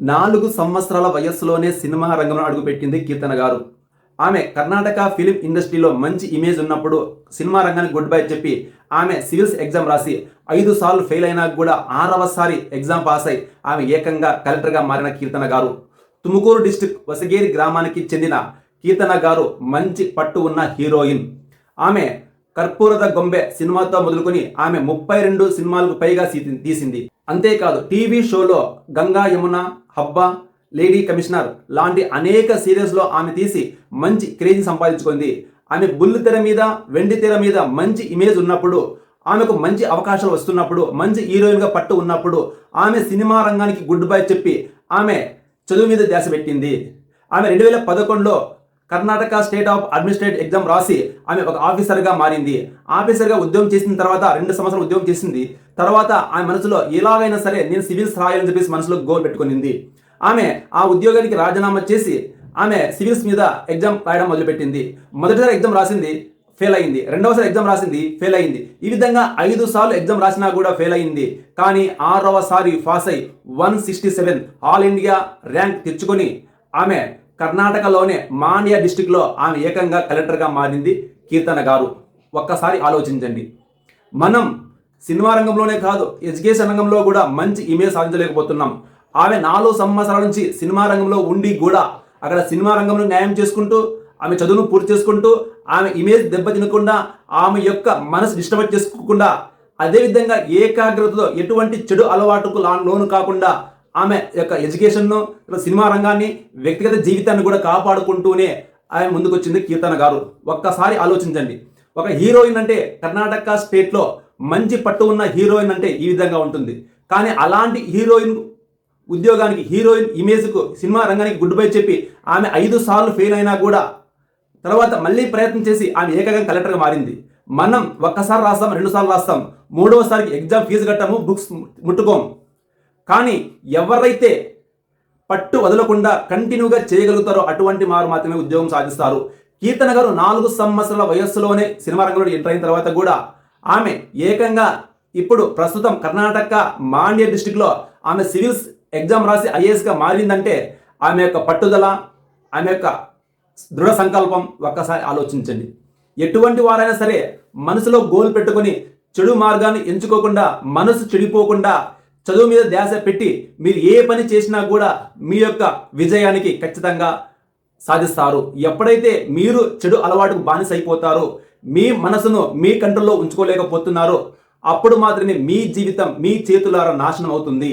నాలుగు సంవత్సరాల వయస్సులోనే సినిమా రంగంలో అడుగుపెట్టింది కీర్తన గారు. ఆమె కర్ణాటక ఫిలిం ఇండస్ట్రీలో మంచి ఇమేజ్ ఉన్నప్పుడు సినిమా రంగానికి గుడ్ బై చెప్పి ఆమె సివిల్స్ ఎగ్జామ్ రాసి ఐదు సార్లు ఫెయిల్ అయినా కూడా ఆరవసారి ఎగ్జామ్ పాస్ అయి ఆమె ఏకంగా కలెక్టర్గా మారిన కీర్తన గారు. తుముకూరు డిస్టిక్ వసగేరి గ్రామానికి చెందిన కీర్తన గారు మంచి పట్టు ఉన్న హీరోయిన్ ఆమె కర్పూరద గొంబె సినిమాతో మొదలుకొని ఆమె ముప్పై రెండు సినిమాలకు పైగా తీసింది. అంతేకాదు టీవీ షోలో గంగా యమున హబ్బా లేడీ కమిషనర్ లాంటి అనేక సీరియల్స్లో ఆమె తీసి మంచి క్రేజ్ సంపాదించుకుంది. ఆమె బుల్లి తెర మీద వెండి తెర మీద మంచి ఇమేజ్ ఉన్నప్పుడు ఆమెకు మంచి అవకాశాలు వస్తున్నప్పుడు మంచి హీరోయిన్గా పట్టు ఉన్నప్పుడు ఆమె సినిమా రంగానికి గుడ్ బై చెప్పి ఆమె చదువు మీద ధ్యాస పెట్టింది. ఆమె రెండు వేల పదకొండులో Karnataka state of administrative exam రాసి ఆమె ఒక ఆఫీసర్గా మారింది. ఆఫీసర్గా ఉద్యోగం చేసిన తర్వాత రెండు సంవత్సరాలు ఉద్యోగం చేసింది. తర్వాత ఆమె మనసులో ఎలాగైనా సరే నేను సివిల్స్ రాయాలని చెప్పేసి మనసులో గోల్ పెట్టుకునింది. ఆమె ఆ ఉద్యోగానికి రాజీనామా చేసి ఆమె సివిల్స్ మీద ఎగ్జామ్ రాయడం మొదలుపెట్టింది. మొదటిసారి ఎగ్జామ్ రాసింది ఫెయిల్ అయింది. రెండవసారి ఎగ్జామ్ రాసింది ఫెయిల్ అయింది. ఈ విధంగా ఐదు సార్లు ఎగ్జామ్ రాసినా కూడా ఫెయిల్ అయింది. కానీ ఆరవసారి పాస్ అయి one sixty seven all India rank తెచ్చుకొని ఆమె కర్ణాటకలోనే మాండ్య డిస్టిక్లో ఆమె ఏకంగా కలెక్టర్గా మారింది కీర్తన గారు. ఒక్కసారి ఆలోచించండి. మనం సినిమా రంగంలోనే కాదు ఎడ్యుకేషన్ రంగంలో కూడా మంచి ఇమేజ్ సాధించలేకపోతున్నాం. ఆమె నాలుగు సంవత్సరాల నుంచి సినిమా రంగంలో ఉండి కూడా అక్కడ సినిమా రంగంలో న్యాయం చేసుకుంటూ ఆమె చదువును పూర్తి చేసుకుంటూ ఆమె ఇమేజ్ దెబ్బ తినకుండా ఆమె యొక్క మనసు డిస్టర్బ్ చేసుకోకుండా అదేవిధంగా ఏకాగ్రతతో ఎటువంటి చెడు అలవాటుకు లా- లోను కాకుండా ఆమె యొక్క ఎడ్యుకేషన్ను సినిమా రంగాన్ని వ్యక్తిగత జీవితాన్ని కూడా కాపాడుకుంటూనే ఆమె ముందుకొచ్చింది కీర్తన గారు. ఒక్కసారి ఆలోచించండి. ఒక హీరోయిన్ అంటే కర్ణాటక స్టేట్లో మంచి పట్టు ఉన్న హీరోయిన్ అంటే ఈ విధంగా ఉంటుంది. కానీ అలాంటి హీరోయిన్ ఉద్యోగానికి హీరోయిన్ ఇమేజ్కు సినిమా రంగానికి గుడ్ బై చెప్పి ఆమె ఐదు సార్లు ఫెయిల్ అయినా కూడా తర్వాత మళ్ళీ ప్రయత్నం చేసి ఆమె ఏకంగా కలెక్టర్గా మారింది. మనం ఒక్కసారి రాస్తాం రెండు సార్లు రాస్తాం. మూడవసారికి ఎగ్జామ్ ఫీజు కట్టాము బుక్స్ ముట్టుకోము కానీ ఎవరైతే పట్టు వదలకుండా కంటిన్యూగా చేయగలుగుతారో అటువంటి వారు మాత్రమే ఉద్యోగం సాధిస్తారు. కీర్తన గారు నాలుగు సంవత్సరాల వయస్సులోనే సినిమా రంగంలో ఎంటర్ అయిన తర్వాత కూడా ఆమె ఏకంగా ఇప్పుడు ప్రస్తుతం కర్ణాటక మాండ్య డిస్టిక్లో ఆమె సివిల్స్ ఎగ్జామ్ రాసి ఐఏఎస్గా మారిందంటే ఆమె యొక్క పట్టుదల ఆమె యొక్క దృఢ సంకల్పం ఒక్కసారి ఆలోచించండి. ఎటువంటి వారైనా సరే మనసులో గోల్ పెట్టుకొని చెడు మార్గాన్ని ఎంచుకోకుండా మనసు చెడిపోకుండా చదువు మీద ధ్యాస పెట్టి మీరు ఏ పని చేసినా కూడా మీ యొక్క విజయానికి ఖచ్చితంగా సాధిస్తారు. ఎప్పుడైతే మీరు చెడు అలవాటుకు బానిస అయిపోతారో మీ మనసును మీ కంట్రోల్లో ఉంచుకోలేకపోతున్నారో అప్పుడు మాత్రమే మీ జీవితం మీ చేతులారా నాశనం అవుతుంది.